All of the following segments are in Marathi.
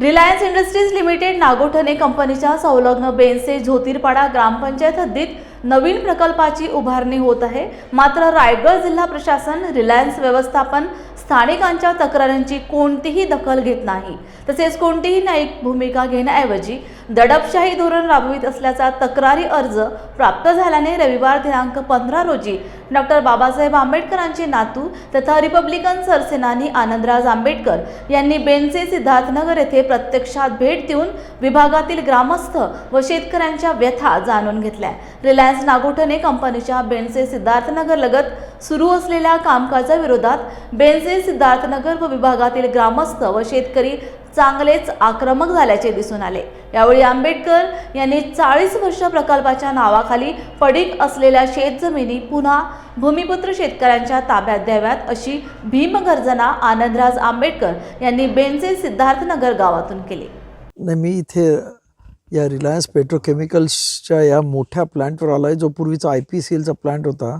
रिलायन्स इंडस्ट्रीज लिमिटेड नागोठणे कंपनीच्या संलग्न बेनसे ज्योतिर्पाडा ग्रामपंचायत हद्दीत नवीन प्रकल्पाची उभारणी होत आहे. मात्र रायगड जिल्हा प्रशासन रिलायन्स व्यवस्थापन स्थानिकांच्या तक्रारींची कोणतीही दखल घेत नाही. तसेच कोणतीही न्यायिक भूमिका घेण्याऐवजी दडपशाही धोरण राबवित असल्याचा तक्रारी अर्ज प्राप्त झाल्याने रविवार दिनांक पंधरा रोजी डॉक्टर बाबासाहेब आंबेडकरांचे नातू तथा रिपब्लिकन सरसेनानी आनंदराज आंबेडकर यांनी बेनसे सिद्धार्थनगर येथे प्रत्यक्षात भेट देऊन विभागातील ग्रामस्थ व शेतकऱ्यांच्या व्यथा जाणून घेतल्या. रिलायन्स नागोठणे कंपनीच्या बेनसे सिद्धार्थनगर लगत सुरू असलेल्या कामकाजाविरोधात बेनसे सिद्धार्थनगर व विभागातील ग्रामस्थ व शेतकरी चांगलेच आक्रमक झाल्याचे दिसून आले. यावेळी आंबेडकर यांनी चाळीस वर्ष प्रकल्पाच्या नावाखाली पडीक असलेल्या शेतजमिनी पुन्हा भूमिपुत्र शेतकऱ्यांच्या ताब्यात द्याव्यात अशी भीमगर्जना आनंदराज आंबेडकर यांनी बेनसे सिद्धार्थनगर गावातून केली. मी इथे या रिलायन्स पेट्रोकेमिकल्सच्या या मोठ्या प्लॅन्टवर आला आहे जो पूर्वीचा आय पी सी एलचा प्लॅन्ट होता.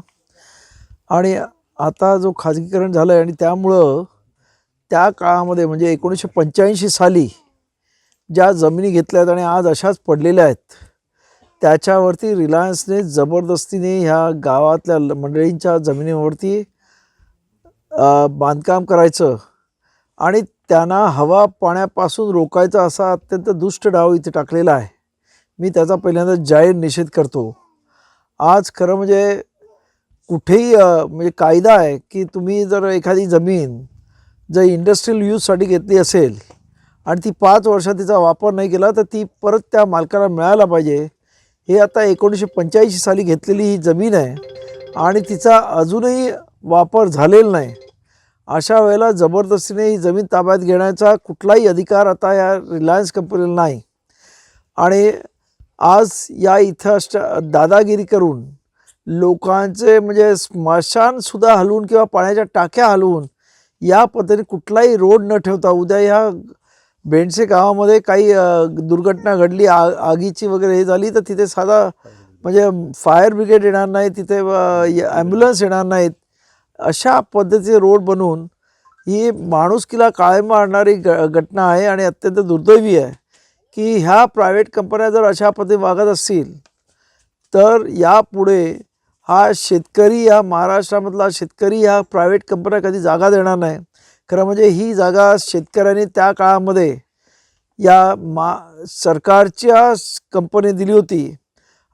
आणि आता जो खाजगीकरण झालं आहे आणि त्यामुळं त्या काळामध्ये म्हणजे एकोणीसशे पंच्याऐंशी साली ज्या जमिनी घेतल्या आहेत आणि आज अशाच पडलेल्या आहेत त्याच्यावरती रिलायन्सने जबरदस्तीने ह्या गावातल्या ल- मंडळींच्या जमिनीवरती बांधकाम करायचं आणि त्यांना हवा पाण्यापासून रोखायचा असा अत्यंत दुष्ट डाव इथे टाकलेला आहे. मी त्याचा पहिल्यांदा जाहीर निषेध करतो. आज खरं म्हणजे कुठेही म्हणजे कायदा आहे की तुम्ही जर एखादी जमीन जर इंडस्ट्रीयल यूजसाठी घेतली असेल आणि ती पाच वर्षात तिचा वापर नाही केला तर ती परत त्या मालकाला मिळायला पाहिजे. हे आता एकोणीसशे पंच्याऐंशी साली घेतलेली ही जमीन आहे आणि तिचा अजूनही वापर झालेला नाही. अशा वेळेला जबरदस्तीने ही जमीन ताब्यात घेण्याचा कुठलाही अधिकार आता या रिलायन्स कंपनीला नाही. आणि आज या इथं अष्ट दादागिरी करून लोकांचे म्हणजे स्मशानसुद्धा हलवून किंवा पाण्याच्या टाक्या हलवून या पद्धतीने कुठलाही रोड न ठेवता उद्या ह्या बेंडसे गावामध्ये काही दुर्घटना घडली आ आगीची वगैरे हे झाली तर तिथे साधा म्हणजे फायर ब्रिगेड येणार नाही तिथे ॲम्ब्युलन्स येणार नाहीत. अशा पद्धतीचे रोड बनवून ही माणुसकीला काळी मारणारी ग घटना आहे आणि अत्यंत दुर्दैवी आहे की ह्या प्रायव्हेट कंपन्या जर अशा पद्धतीने वागत असतील तर यापुढे हा शेतकरी या महाराष्ट्रामधला शेतकरी ह्या प्रायव्हेट कंपन्या कधी जागा देणार नाही. खरं म्हणजे ही जागा शेतकऱ्यांनी त्या काळामध्ये या मा सरकारच्या कंपनी दिली होती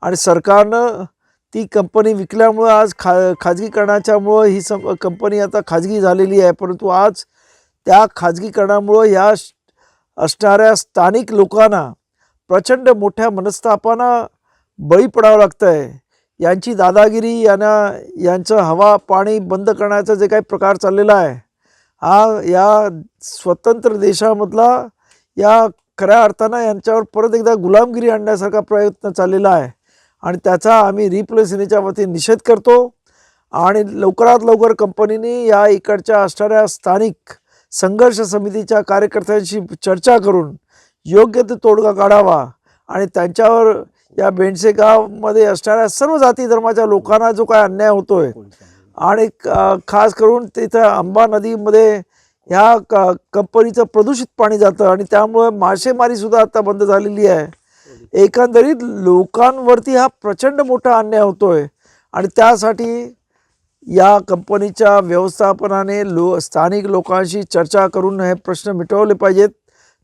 आणि सरकारनं ती कंपनी विकल्यामुळं आज खा खाजगीकरणाच्यामुळं ही सं कंपनी आता खाजगी झालेली आहे. परंतु आज त्या खाजगीकरणामुळं ह्या श- असणाऱ्या स्थानिक लोकांना प्रचंड मोठ्या मनस्तापांना बळी पडावं लागतं आहे यांची दादागिरी यांना यांचं हवा पाणी बंद करण्याचा जे काही प्रकार चाललेला आहे हा या स्वतंत्र देशामधला या खऱ्या अर्थानं यांच्यावर परत एकदा गुलामगिरी आणण्यासारखा प्रयत्न चाललेला आहे. आणि त्याचा आम्ही रिप्लेसनीच्या वतीने निषेध करतो. आणि लवकरात लवकर कंपनीने या इकडच्या असणाऱ्या स्थानिक संघर्ष समितीच्या कार्यकर्त्यांशी चर्चा करून योग्य ते तोडगा काढावा. आणि त्यांच्यावर या बेंडसे गावमध्ये असणाऱ्या सर्व जाती धर्माच्या लोकांना जो काय अन्याय होतोय आणि खास करून तिथं अंबा नदीमध्ये ह्या क कंपनीचं प्रदूषित पाणी जातं आणि त्यामुळे मासेमारीसुद्धा आता बंद झालेली आहे. एकंदरीत लोकांवरती हा प्रचंड मोठा अन्याय होतोय. आणि त्यासाठी या कंपनीच्या व्यवस्थापनाने लो स्थानिक लोकांशी चर्चा करून हे प्रश्न मिटवले पाहिजेत.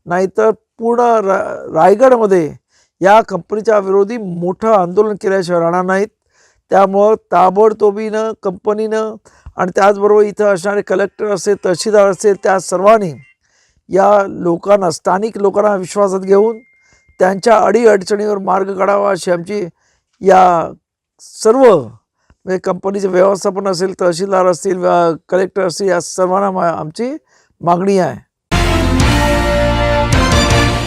नाहीतर पूर्ण रा रायगडमध्ये या कंपनीच्या विरोधी मोठं आंदोलन केल्याशिवाय राहणार नाहीत. त्यामुळं ताबडतोबीनं कंपनीनं आणि त्याचबरोबर इथं असणारे कलेक्टर असेल तहसीलदार असेल त्या सर्वांनी या लोकांना स्थानिक लोकांना विश्वासात घेऊन त्यांच्या अडीअडचणीवर मार्ग काढावा अशी आमची या सर्व म्हणजे कंपनीचे व्यवस्थापन असेल तहसीलदार असतील कलेक्टर असतील या सर्वांना मा- आमची मागणी आहे.